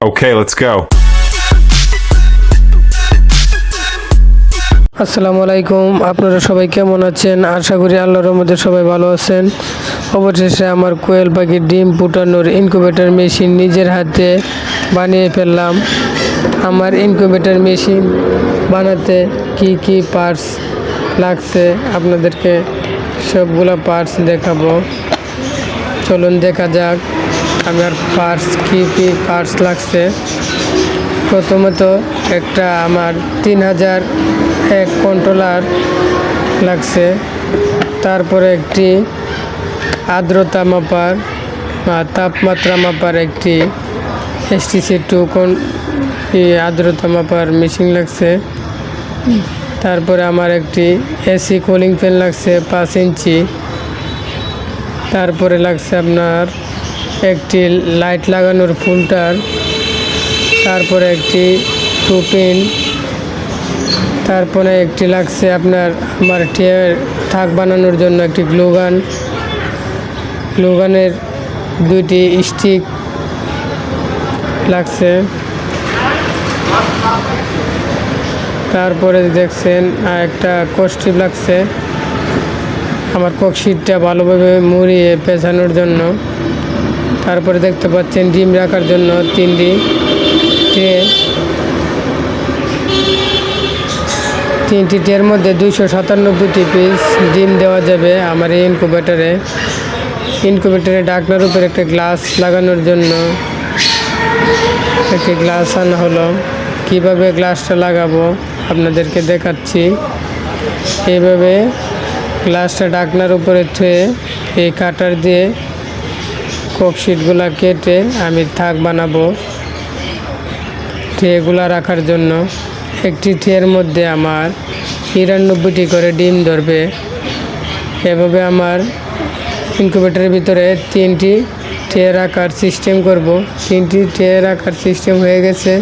Okay, let's go. আসসালামু আলাইকুম। আপনারা সবাই কেমন আছেন? আশা করি আল্লাহর মধ্যে সবাই ভালো আছেন। অবশেষে আমার কোয়েল পাখির ডিম ফুটানোর ইনকিউবেটর মেশিন নিজের হাতে বানিয়ে ফেললাম। আমার ইনকিউবেটর মেশিন বানাতে কি কি পার্টস লাগছে আপনাদেরকে সবগুলো পার্টস দেখাবো। চলুন দেখা যাক। আমার পার্স কি কি পার্স লাগছে? প্রথমত একটা আমার তিন হাজার এক কন্ট্রোলার লাগছে। তারপরে একটি আর্দ্রতা মাপার তাপমাত্রা মাপার একটি এসটিসি টু কোন আর্দ্রতা মাপার মেশিন লাগছে। তারপরে আমার একটি এসি কুলিং ফ্যান লাগছে পাঁচ ইঞ্চি। তারপরে লাগছে আপনার একটি লাইট লাগানোর ফুলটার, তারপরে একটি টু পিন তারপরে একটি লাগছে আপনার আমার টিয়ার থাক বানানোর জন্য একটি গ্লুগান গ্লুগানের দুইটি স্টিক লাগছে। তারপরে দেখছেন একটা কষ্টিপ লাগছে। আমার ককশিটটা ভালোভাবে মুড়িয়ে পেঁচানোর জন্য। তারপরে দেখতে পাচ্ছেন ডিম রাখার জন্য তিনটি ট্রে তিনটি ট্রের মধ্যে দুইশো সাতানব্বইটি পিস ডিম দেওয়া যাবে আমার এই ইনকুবেটারে ইনকুবেটারে ডাকনার উপর একটা গ্লাস লাগানোর জন্য একটি গ্লাস আনা হলো। কীভাবে গ্লাসটা লাগাবো আপনাদেরকে দেখাচ্ছি। এইভাবে গ্লাসটা ডাকনার উপরে থুয়ে এই কাটার দিয়ে কোকশিটগুলো কেটে আমি থাক বানাবো। ট্রেগুলো রাখার জন্য একটি ট্রের মধ্যে আমার নিরানব্বইটি করে ডিম ধরবে। এভাবে আমার ইনকিউবেটরের ভিতরে তিনটি ট্রে রাখার সিস্টেম করব। তিনটি ট্রে রাখার সিস্টেম হয়ে গেছে।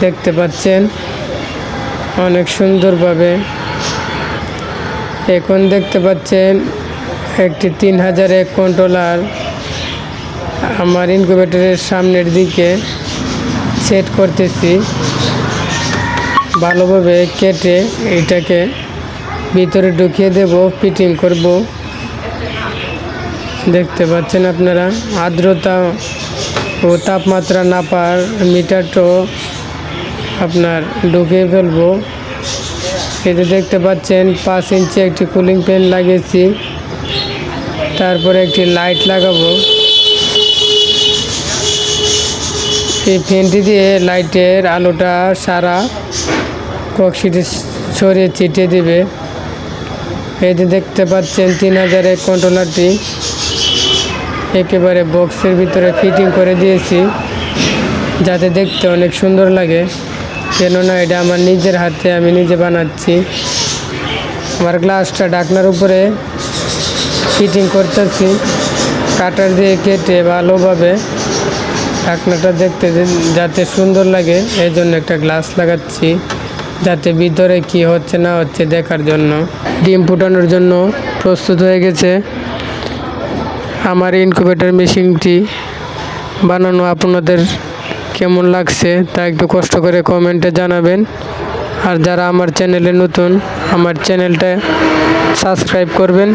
দেখতে পাচ্ছেন অনেক সুন্দরভাবে। এখন দেখতে পাচ্ছেন একটি তিন হাজার এক কন্ট্রোলার আমার ইনকিউবেটরের সামনের দিকে সেট করতেছি। ভালোভাবে কেটে এটাকে ভিতরে ঢুকিয়ে দেব ফিটিং করব। দেখতে পাচ্ছেন আপনারা, আর্দ্রতা ও তাপমাত্রা নাপার মিটারটাও আপনার ঢুকিয়ে ফেলব। এতে দেখতে পাচ্ছেন, পাঁচ ইঞ্চি একটি কুলিং ফ্যান লাগিয়েছি। তারপরে একটি লাইট লাগাবো। এই ফ্যানটি দিয়ে লাইটের আলোটা সারা কক্সিটি ছড়িয়ে ছিটিয়ে দেবে। এই যে দেখতে পাচ্ছেন, তিন হাজারের কন্ট্রোলারটি একেবারে বক্সের ভিতরে ফিটিং করে দিয়েছি, যাতে দেখতে অনেক সুন্দর লাগে। কেননা এটা আমার নিজের হাতে আমি নিজে বানাচ্ছি। আমার গ্লাসটা ডাকনার উপরে ফিটিং করতেছি, কাটার দিয়ে কেটে ভালোভাবে ঢাকনাটা দেখতে যাতে সুন্দর লাগে, এই জন্য একটা গ্লাস লাগাচ্ছি, যাতে ভিতরে কি হচ্ছে না হচ্ছে দেখার জন্য। ডিম ফুটানোর জন্য প্রস্তুত হয়ে গেছে। আমার ইনকুবেটর মেশিনটি বানানো আপনাদের কেমন লাগছে তা একটু কষ্ট করে কমেন্টে জানাবেন। আর যারা আমার চ্যানেলে নতুন, আমার চ্যানেলটা সাবস্ক্রাইব করবেন।